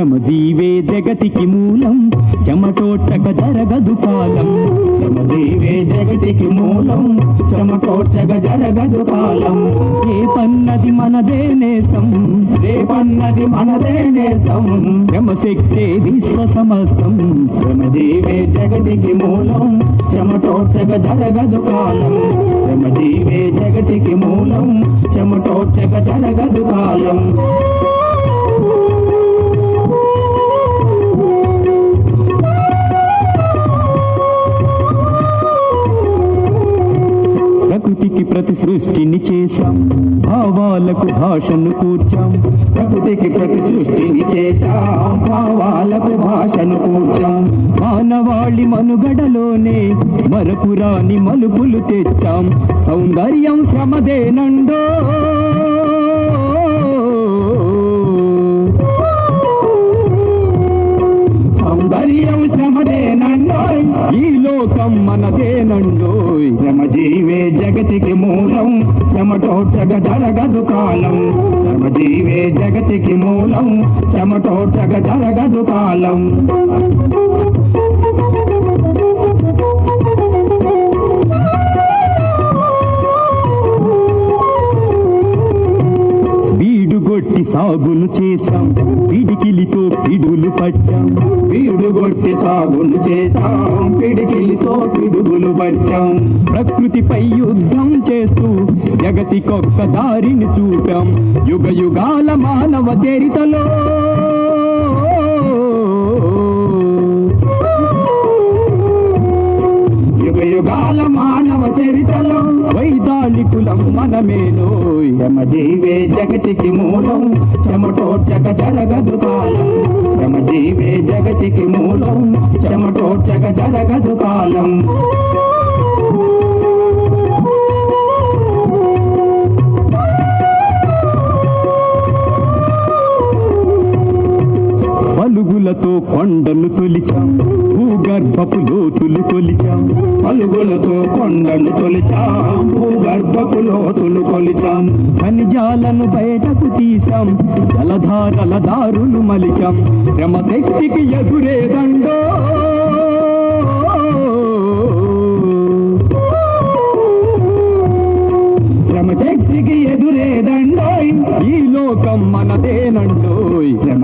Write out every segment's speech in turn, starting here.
శ్రమ జీవే జగతికి మూలం. చెమటోటక జరగదు కాలం శ్రమ జీవే జగతికి మూలం. చెమటోటక జరగదు కాలం రేపన్నది మనదే నేస్తం. రేపన్నది మనదే నేస్తం. శ్రమ శక్తే విశ్వ సమస్తం శ్రమ జీవే జగతికి మూలం. చెమటోటక జరగదు కాలం శ్రమ జీవే జగతికి మూలం. చెమటోటక జరగదు కాలం ప్రకృతికి సృష్టిని చేశాం. భావాలకు భాషను కూర్చాం. ప్రకృతికి ప్రతి సృష్టిని చేశాం. భావాలకు భాషను కూర్చాం. మానవాళి మనుగడలోనే మరపురాని మలుపులు తెచ్చాం. సౌందర్యం శ్రమదేనండో సౌందర్యం శ్రమదే ఈ లోకం మనదేనండోయ్ శ్రమ జీవే జగతికి మూలం శ్రమటో చెమటోర్చగ జరగదు కాలం. శ్రమ జీవే జగతికి మూలం శ్రమటో చెమటోర్చగ జరగదు కాలం. బీడుగొట్టి సాగును చేశాం. పిడికిలితో పిడుగులు పట్టాం. వీడుగొట్టి సాగును చేశాం. పిడికిలితో పిడుగులు పట్టాం. ప్రకృతిపై యుద్ధం చేస్తూ జగతికొక్క దారిని చూపాం. యుగ యుగాల మానవ చరితలో. యుగ యుగాల వైతాళికులం మనమేనోయ్ శ్రమజీవే జగతికి మూలం చెమటోర్చక జరగదు కాలం. శ్రమజీవే జగతికి మూలం చెమటోర్చక జరగదు కాలం. పలుగులతో కొండలు తొలిచాం. భూగర్భపు లోతులు కొలిచాం పలుగులతో కొండలు తొలిచాం. భూగర్భపు లోతులు కొలిచాం ఖనిజాలను బయటకు తీసాం జలధారల దారులు మలిచాం. శ్రమశక్తికి ఎదురేదండో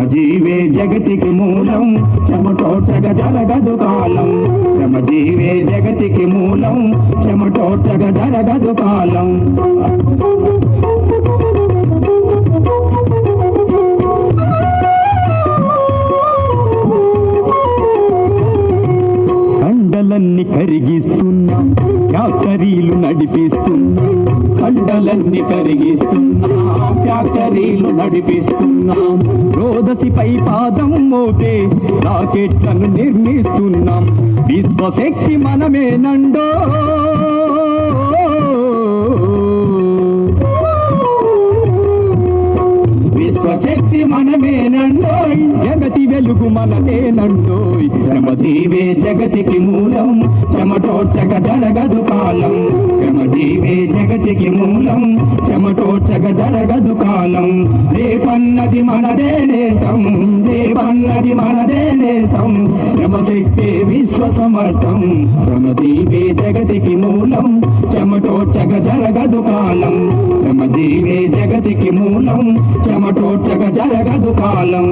మనదేనండోయ్ శ్రమజీవే జగతికి మూలం చెమటోర్చక జరగదు కాలం. శ్రమజీవే జగతికి మూలం చెమటోర్చక జరగదు కాలం. ఫ్యాక్టరీలు నడిపిస్తున్నా కండలన్నీ కరిగిస్తున్నాం ఫ్యాక్టరీలు నడిపిస్తున్నాం. రోదసిపై పాదం మోపే రాకెట్లను నిర్మిస్తున్నాం. విశ్వశక్తి మనమేనండో. మనదేనండోయ్ శ్రమజీవే జగతికి మూలం చెమటోర్చక జరగదు కాలం. శ్రమజీవే జగతికి మూలం చెమటోర్చక జరగదు కాలం. రేపన్నది మనదే నేస్తం రేపన్నది మనదే నేస్తం. శ్రమశక్తి విశ్వ సమస్తం శ్రమజీవే జగతికి మూలం చెమటోర్చక జరగదు కాలం. శ్రమజీవే జగతికి మూలం చెమటోర్చక జరగదు కాలం.